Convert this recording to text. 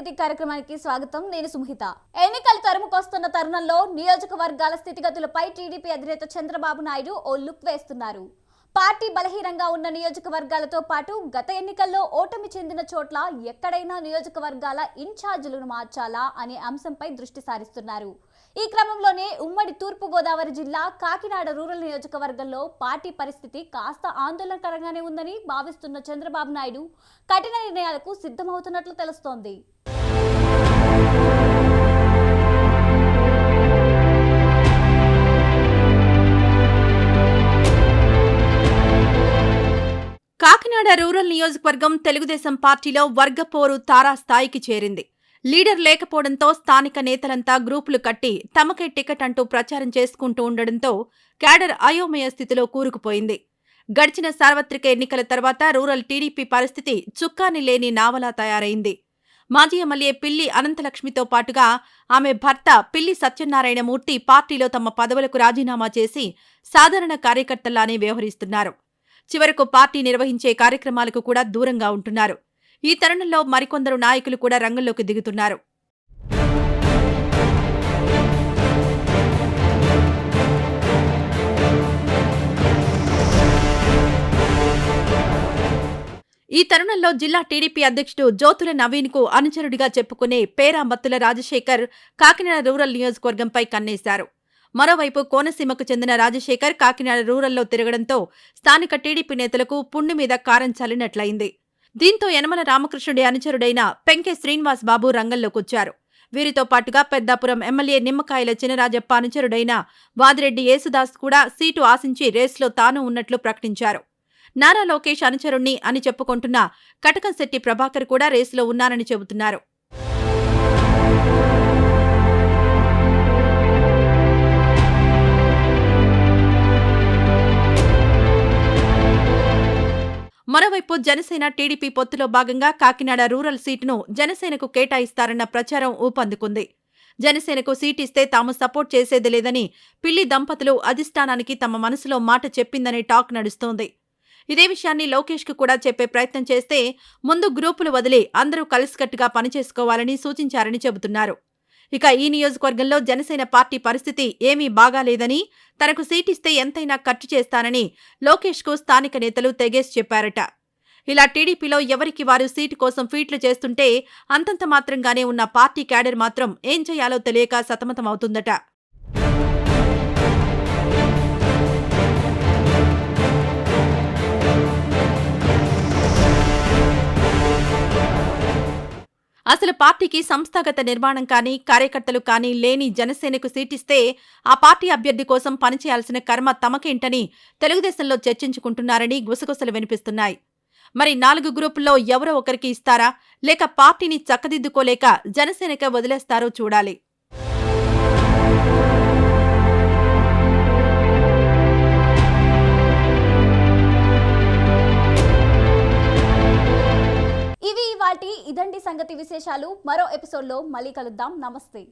తరగతి కార్యక్రమానికి స్వాగతం. నేను సుమహిత. ఎన్నికలు తరుముకొస్తున్న తరుణంలో నియోజకవర్గాల స్థితిగతులపై టీడీపీ అధినేత చంద్రబాబు నాయుడు ఓ లుక్ వేస్తున్నారు. పార్టీ బలహీనంగా ఉన్న నియోజకవర్గాలతో పాటు గత ఎన్నికల్లో ఓటమి చెందిన చోట్ల ఎక్కడైనా నియోజకవర్గాల ఇన్ఛార్జీలను మార్చాలా అనే అంశంపై దృష్టి సారిస్తున్నారు. ఈ క్రమంలోనే ఉమ్మడి తూర్పు గోదావరి జిల్లా కాకినాడ రూరల్ నియోజకవర్గంలో పార్టీ పరిస్థితి కాస్త ఆందోళనకరంగానే ఉందని భావిస్తున్న చంద్రబాబు నాయుడు కఠిన నిర్ణయాలకు సిద్ధమవుతున్నట్లు తెలుస్తోంది. కాకినాడ రూరల్ నియోజకవర్గం తెలుగుదేశం పార్టీలో వర్గపోరు తారాస్థాయికి తారా స్థాయికి చేరింది. లీడర్ లేకపోవడంతో స్థానిక నేతలంతా గ్రూపులు కట్టి తమకే టికెట్ అంటూ ప్రచారం చేసుకుంటూ ఉండడంతో క్యాడర్ అయోమయ స్థితిలో కూరుకుపోయింది. గడిచిన సార్వత్రిక ఎన్నికల తర్వాత రూరల్ టీడీపీ పరిస్థితి చుక్కాని లేని నావలా తయారైంది. మాజీ ఎమ్మెల్యే పిల్లి అనంతలక్ష్మితో పాటుగా ఆమె భర్త పిల్లి సత్యనారాయణమూర్తి పార్టీలో తమ పదవులకు రాజీనామా చేసి సాధారణ కార్యకర్తల్లానే వ్యవహరిస్తున్నారు. చివరకు పార్టీ నిర్వహించే కార్యక్రమాలకు కూడా దూరంగా ఉంటున్నారు. ఈ తరుణంలో మరికొందరు నాయకులు కూడా రంగంలోకి దిగుతున్నారు. ఈ తరుణంలో జిల్లా టీడీపీ అధ్యక్షుడు జ్యోతుల నవీన్కు అనుచరుడిగా చెప్పుకునే పేరామత్తుల రాజశేఖర్ కాకినాడ రూరల్ నియోజకవర్గంపై కన్నేశారు. మరోవైపు కోనసీమకు చెందిన రాజశేఖర్ కాకినాడ రూరల్లో తిరగడంతో స్థానిక టీడీపీ నేతలకు పుండు మీద కారం చల్లినట్లయింది. దీంతో యనమల రామకృష్ణుడి అనుచరుడైన పెంకె శ్రీనివాస్ బాబు రంగంలోకొచ్చారు. వీరితో పాటుగా పెద్దాపురం ఎమ్మెల్యే నిమ్మకాయల చినరాజప్ప అనుచరుడైన వాదిరెడ్డి యేసుదాస్ కూడా సీటు ఆశించి రేసులో తాను ఉన్నట్లు ప్రకటించారు. నారా లోకేష్ అనుచరుణ్ణి అని చెప్పుకుంటున్న కటకంశెట్టి ప్రభాకర్ కూడా రేసులో ఉన్నారని చెబుతున్నారు. మరోవైపు జనసేన టీడీపీ పొత్తులో భాగంగా కాకినాడ రూరల్ సీటును జనసేనకు కేటాయిస్తారన్న ప్రచారం ఊపందుకుంది. జనసేనకు సీట్ ఇస్తే తాము సపోర్ట్ చేసేది లేదని పిల్లి దంపతులు అధిష్టానానికి తమ మనసులో మాట చెప్పిందనే టాక్ నడుస్తోంది. ఇదే విషయాన్ని లోకేష్కు కూడా చెప్పే ప్రయత్నం చేస్తే ముందు గ్రూపులు వదిలి అందరూ కలిసికట్టుగా పనిచేసుకోవాలని సూచించారని చెబుతున్నారు. ఇక ఈ నియోజకవర్గంలో జనసేన పార్టీ పరిస్థితి ఏమీ బాగాలేదని తనకు సీటిస్తే ఎంతైనా ఖర్చు చేస్తానని లోకేష్కు స్థానిక నేతలు తెగేసి చెప్పారట. ఇలా టీడీపీలో ఎవరికి వారు సీటు కోసం ఫీట్లు చేస్తుంటే అంతంత మాత్రంగానే ఉన్న పార్టీ క్యాడర్ మాత్రం ఏం చేయాలో తెలియక సతమతమవుతుందట. అసలు పార్టీకి సంస్థాగత నిర్మాణం కానీ కార్యకర్తలు కానీ లేని జనసేనకు సీటిస్తే ఆ పార్టీ అభ్యర్థి కోసం పనిచేయాల్సిన కర్మ తమకేంటని తెలుగుదేశంలో చర్చించుకుంటున్నారని గుసగుసలు వినిపిస్తున్నాయి. మరి నాలుగు గ్రూపుల్లో ఎవరో ఒకరికి ఇస్తారా? లేక పార్టీని చక్కదిద్దుకోలేక జనసేనకే వదిలేస్తారో చూడాలి. ఇవి ఇదండి సంగతి విశేషాలు. మరో ఎపిసోడ్లో మళ్ళీ కలుద్దాం. నమస్తే.